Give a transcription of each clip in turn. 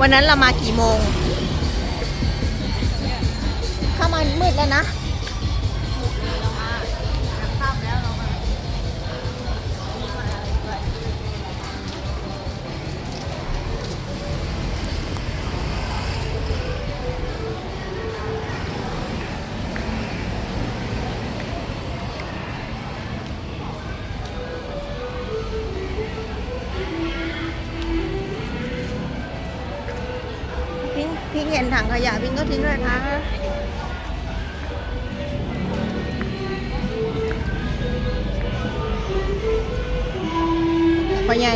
วันนั้นเรามากี่โมงเข้ามามืดแล้วนะ พิงพิงเห็นถังขยะพิงก็ทิ้งเลยค่ะพ่อใหญ่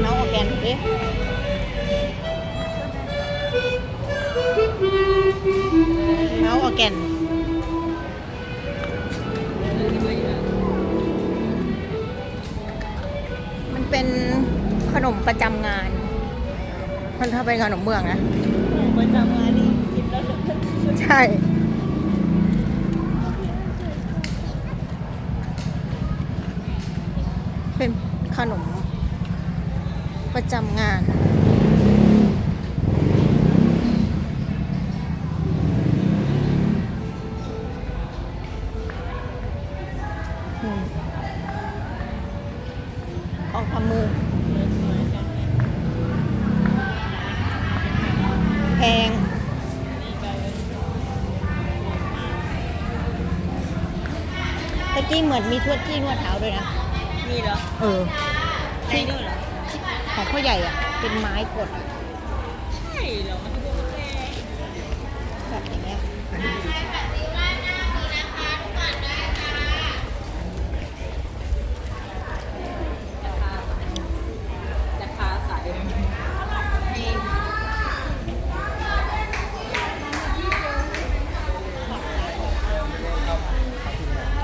เมาส์ออร์แกนดิเมาส์ออแกนมันเป็นขนมประจำงาน มันถ้าเป็นขนมเมืองนะประจำงานนี่กินแล้วถึงใช่เป็นขนมประจำงานอืมของทำมือ แพงตะกี้เหมือนมีทวดที่นวดเท้าด้วยนะ มีเหรอ เออ ในนู่นเหรอ ของพ่อใหญ่อะ เป็นไม้กดอะ ใช่เหรอมันคือพวกแก แบบอย่างเงี้ย จะคาใส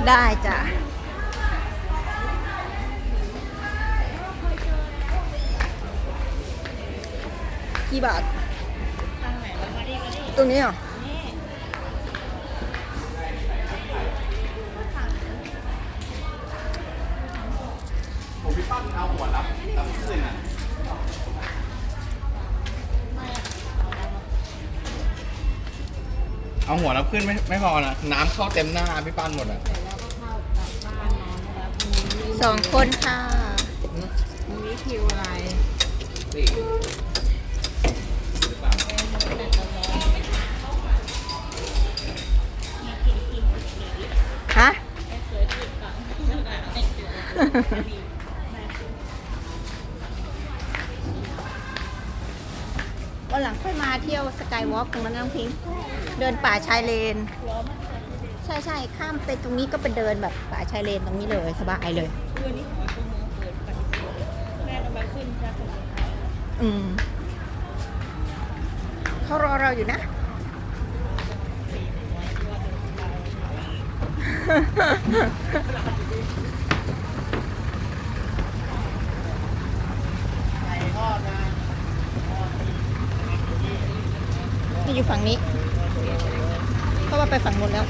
ได้จ้ะกี่บาทตรงนี้เหรอผมพี่ปั้นเอาหัวรับรับขึ้นอะเอาหัวรับขึ้นไม่ไม่พอนะน้ำเข้าเต็มหน้าพี่ปั้นหมดอะ สองคนค่ะพรุ่งนี้คิวอะไรสี่ฮะวันหลังค่อยมาเที่ยวสกายวอล์กตรงนั้นนะน้องพิงค์เดินป่าชายเลน ใช่ใช่ข้ามไปตรงนี้ก็ไปเดินแบบป่าชายเลนตรงนี้เลยสบายเลย คืนนี้ของตัวเมืองเปิดปฏิเสธแม่ก็มาขึ้นจะถึงอืมเขารอเราอยู่นะนี่อยู่ฝั่งนี้ เพราะว่าไปฝั่งนู้นแล้ว